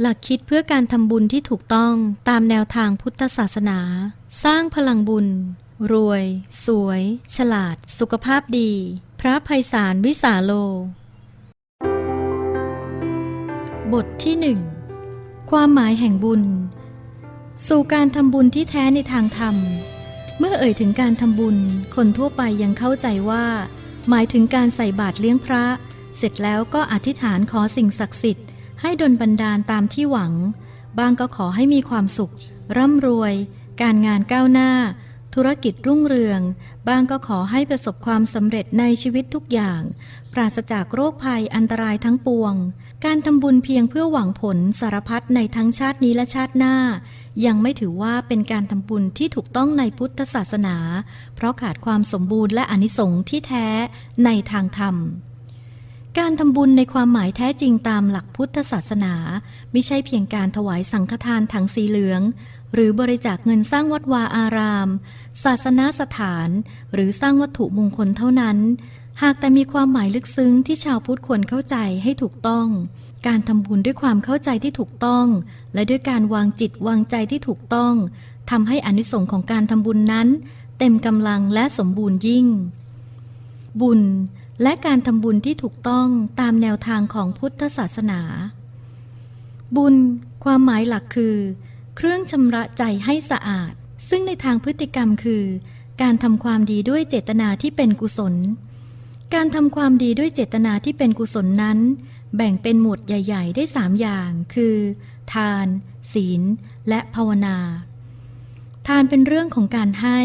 หลักคิดเพื่อการทำบุญที่ถูกต้องตามแนวทางพุทธศาสนา สร้างพลังบุญ รวย สวย ฉลาด สุขภาพดี พระภัยสารวิสาโล บทที่หนึ่งความหมายแห่งบุญ สู่การทำบุญที่แท้ในทางธรรม เมื่อเอ่ยถึงการทำบุญ คนทั่วไปยังเข้าใจว่า หมายถึงการใส่บาตรเลี้ยงพระ เสร็จแล้วก็อธิษฐานขอสิ่งศักดิ์สิทธิ์ ให้ดลบันดาลตามที่หวัง บางก็ขอให้มีความสุข ร่ำรวย การงานก้าวหน้า ธุรกิจรุ่งเรือง บางก็ขอให้ประสบความสำเร็จในชีวิตทุกอย่าง ปราศจากโรคภัยอันตรายทั้งปวง การทำบุญเพียงเพื่อหวังผลสารพัดในทั้งชาตินี้และชาติหน้า ยังไม่ถือว่าเป็นการทำบุญที่ถูกต้องในพุทธศาสนา เพราะขาดความสมบูรณ์และอนิสงส์ที่แท้ในทางธรรม การทำบุญในความหมายแท้จริงตามหลักพุทธศาสนา ไม่ใช่เพียงการถวายสังฆทานถังสีเหลือง หรือบริจาคเงินสร้างวัดวาอาราม ศาสนาสถาน หรือสร้างวัตถุมงคลเท่านั้น หากแต่มีความหมายลึกซึ้งที่ชาวพุทธควรเข้าใจให้ถูกต้อง การทำบุญด้วยความเข้าใจที่ถูกต้อง และด้วยการวางจิตวางใจที่ถูกต้องทำให้อานิสงส์ของการทำบุญนั้น เต็มกำลังและสมบูรณ์ยิ่ง บุญ และการทำบุญที่ถูกต้องตามแนวทางของพุทธศาสนา บุญ ความหมายหลักคือ เครื่องชำระใจให้สะอาด ซึ่งในทางพฤติกรรมคือ การทำความดีด้วยเจตนาที่เป็นกุศล การทำความดีด้วยเจตนาที่เป็นกุศลนั้น แบ่งเป็นหมวดใหญ่ ๆ ได้สามอย่างคือ ทาน ศีล และภาวนา ทานเป็นเรื่องของการให้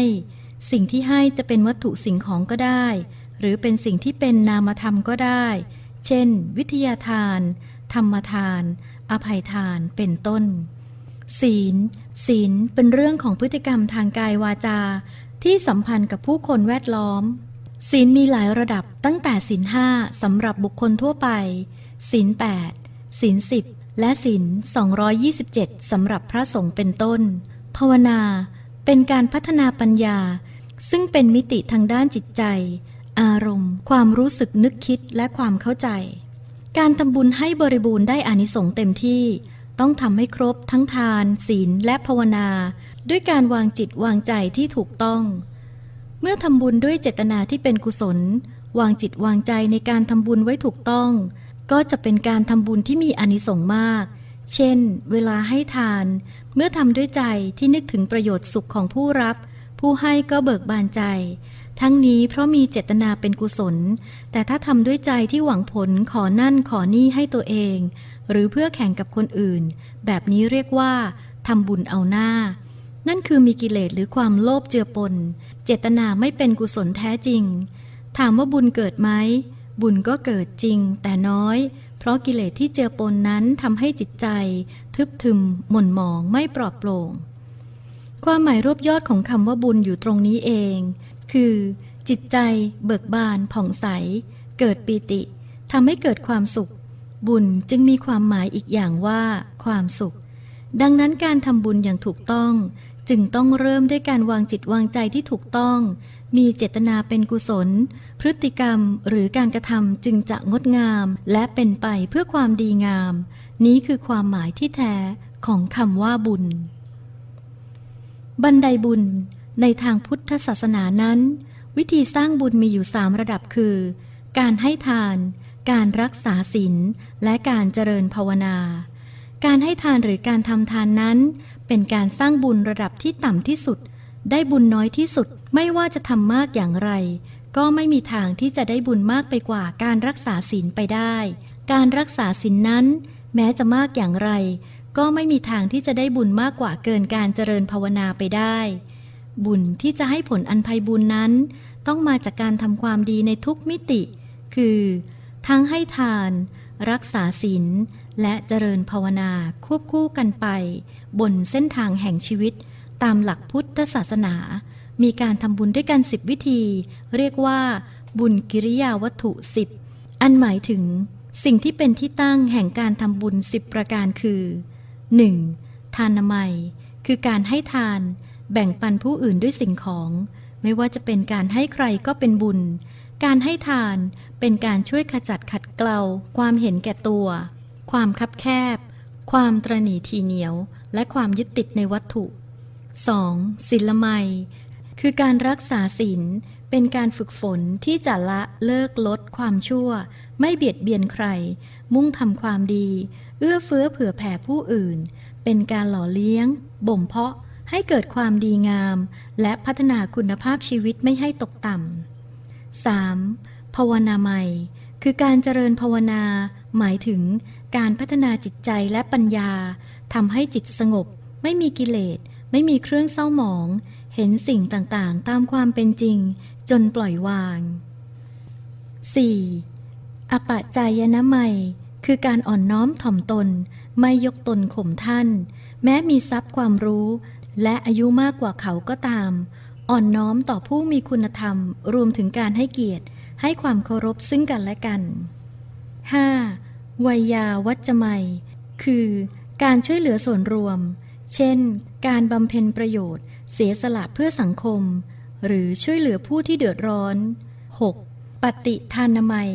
สิ่งที่ให้จะเป็นวัตถุสิ่งของก็ได้ หรือเป็นสิ่งที่เป็นนามธรรมก็ได้ เช่น วิทยาทาน ธรรมทาน อภัยทาน เป็นต้น ศีล ศีลเป็นเรื่องของพฤติกรรมทางกายวาจา ที่สัมพันธ์กับผู้คนแวดล้อม ศีลมีหลายระดับตั้งแต่ศีลห้าสำหรับบุคคลทั่วไป ศีลแปดศีลสิบและศีล227สำหรับพระสงฆ์เป็นต้น ภาวนา เป็นการพัฒนาปัญญา ซึ่งเป็นมิติทางด้านจิตใจ อารมณ์ ความรู้สึกนึกคิดและความเข้าใจ การทำบุญให้บริบูรณ์ได้อานิสงส์เต็มที่ ต้องทำให้ครบทั้งทาน ศีลและภาวนา ด้วยการวางจิตวางใจที่ถูกต้อง เมื่อทำบุญด้วยเจตนาที่เป็นกุศล วางจิตวางใจในการทำบุญไว้ถูกต้อง ก็จะเป็นการทำบุญที่มีอานิสงส์มาก เช่น เวลาให้ทาน เมื่อทำด้วยใจที่นึกถึงประโยชน์สุขของผู้รับ ผู้ให้ก็เบิกบานใจ ทั้งนี้เพราะมีเจตนาเป็นกุศล แต่ถ้าทำด้วยใจที่หวังผลขอนั่นขอนี่ให้ตัวเอง หรือเพื่อแข่งกับคนอื่น แบบนี้เรียกว่าทำบุญเอาหน้า นั่นคือมีกิเลสหรือความโลภเจือปน เจตนาไม่เป็นกุศลแท้จริง ถามว่าบุญเกิดไหม บุญก็เกิดจริง แต่น้อย เพราะกิเลสที่เจือปนนั้นทำให้จิตใจ ทึบทึม หม่นหมองไม่ปลอดโปร่ง ความหมายรวบยอดของคำว่าบุญอยู่ตรงนี้เอง คือ จิตใจเบิกบานผ่องใส เกิดปีติทำให้เกิดความสุข บุญจึงมีความหมายอีกอย่างว่า ความสุข ดังนั้นการทำบุญอย่างถูกต้อง จึงต้องเริ่มด้วยการวางจิตวางใจที่ถูกต้อง มีเจตนาเป็นกุศล พฤติกรรมหรือการกระทำจึงจะงดงาม และเป็นไปเพื่อความดีงาม นี้คือความหมายที่แท้ของคำว่าบุญ บันไดบุญ ในทางพุทธศาสนานั้น วิธีสร้างบุญมีอยู่สามระดับคือ การให้ทาน การรักษาศีลและการเจริญภาวนา การให้ทานหรือการทำทานนั้น เป็นการสร้างบุญระดับที่ต่ำที่สุด ได้บุญน้อยที่สุดไม่ว่าจะทำมากอย่างไร ก็ไม่มีทางที่จะได้บุญมากไปกว่าการรักษาศีลไปได้ การรักษาศีลนั้น แม้จะมากอย่างไร ก็ไม่มีทางที่จะได้บุญมากกว่าเกินการเจริญภาวนาไปได้ บุญที่จะให้ผลอันไพบุญนั้น ต้องมาจากการทำความดีในทุกมิติ คือ ทั้งให้ทาน รักษาศีลและเจริญภาวนาควบคู่กันไป บนเส้นทางแห่งชีวิต ตามหลักพุทธศาสนา มีการทำบุญด้วยกันสิบวิธี เรียกว่า บุญกิริยาวัตถุสิบอันหมายถึง สิ่งที่เป็นที่ตั้งแห่งการทำบุญสิบประการคือ 1. ทานนามัย คือการให้ทาน แบ่งปันผู้อื่นด้วยสิ่งของ ไม่ว่าจะเป็นการให้ใครก็เป็นบุญ การให้ทานเป็นการช่วยขจัดขัดเกลา ความเห็นแก่ตัว ความคับแคบ ความตรณีทีเหนียว และความยึดติดในวัตถุ 2. ศีลไมคือการรักษาศีลเป็นการฝึกฝนที่จะละเลิกลดความชั่ว ไม่เบียดเบียนใคร มุ่งทำความดี เอื้อเฟื้อเผื่อแผ่ผู้อื่น เป็นการหล่อเลี้ยง บ่มเพาะ ให้เกิดความดีงาม และพัฒนาคุณภาพชีวิตไม่ให้ตกต่ำ 3. ภาวนาใหม่ คือการเจริญภาวนา หมายถึงการพัฒนาจิตใจและปัญญาทำให้จิตสงบ ไม่มีกิเลส ไม่มีเครื่องเศร้าหมอง เห็นสิ่งต่างๆ ตามความเป็นจริง จนปล่อยวาง 4. อปะจายนะไมยคือการอ่อนน้อมถ่อมตน ไม่ยกตนข่มท่าน แม้มีทรัพย์ความรู้ และอายุมากกว่าเขาก็ตาม อ่อนน้อมต่อผู้มีคุณธรรม รวมถึงการให้เกียรติ ให้ความเคารพซึ่งกันและกัน 5. วัยยาวัจจะไมคือการช่วยเหลือส่วนรวม เช่น การบำเพ็ญประโยชน์ เสียสละเพื่อสังคม หรือช่วยเหลือผู้ที่เดือดร้อน 6. ปฏิทานนามัย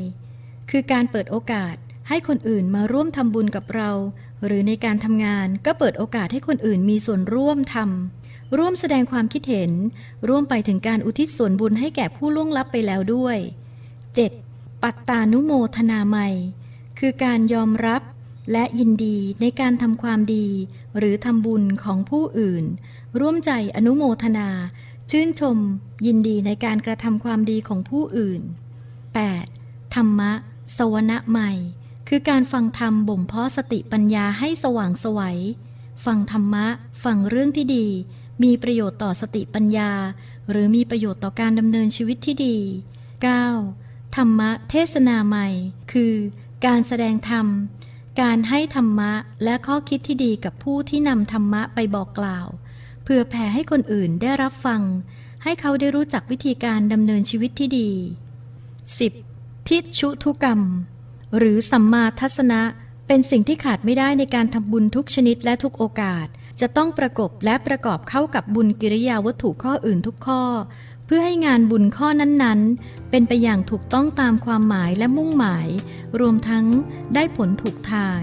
คือการเปิดโอกาสให้คนอื่นมาร่วมทำบุญกับเรา หรือในการทำงานก็เปิดโอกาสให้คนอื่นมีส่วนร่วมทำร่วมแสดงความคิดเห็น ร่วมไปถึงการอุทิศส่วนบุญให้แก่ผู้ล่วงลับไปแล้วด้วย 7. ปัตตานุโมทนาไมยคือการยอมรับและยินดีในการทำความดี หรือทำบุญของผู้อื่น ร่วมใจอนุโมทนา ชื่นชม ยินดีในการกระทำความดีของผู้อื่น 8. ธรรมะ สวนะใหม่ คือการฟังธรรมบ่มเพาะสติปัญญาให้สว่างสวัย ฟังธรรมะ ฟังเรื่องที่ดี มีประโยชน์ต่อสติปัญญา หรือมีประโยชน์ต่อการดำเนินชีวิตที่ดี 9. ธรรมะเทศนาใหม่ คือ การแสดงธรรม การให้ธรรมะและข้อคิดที่ดีกับผู้ที่นำธรรมะไปบอกกล่าว เพื่อแผ่ให้คนอื่นได้รับฟัง ให้เขาได้รู้จักวิธีการดำเนินชีวิตที่ดี 10. ทิชุทุกรรม หรือสัมมาทัศนะ เป็นสิ่งที่ขาดไม่ได้ในการทำบุญทุกชนิดและทุกโอกาส จะต้องประกบและประกอบเข้ากับบุญกิริยาวัตถุข้ออื่นทุกข้อ เพื่อให้งานบุญข้อนั้นๆ เป็นไปอย่างถูกต้องตามความหมายและมุ่งหมาย รวมทั้งได้ผลถูกทาง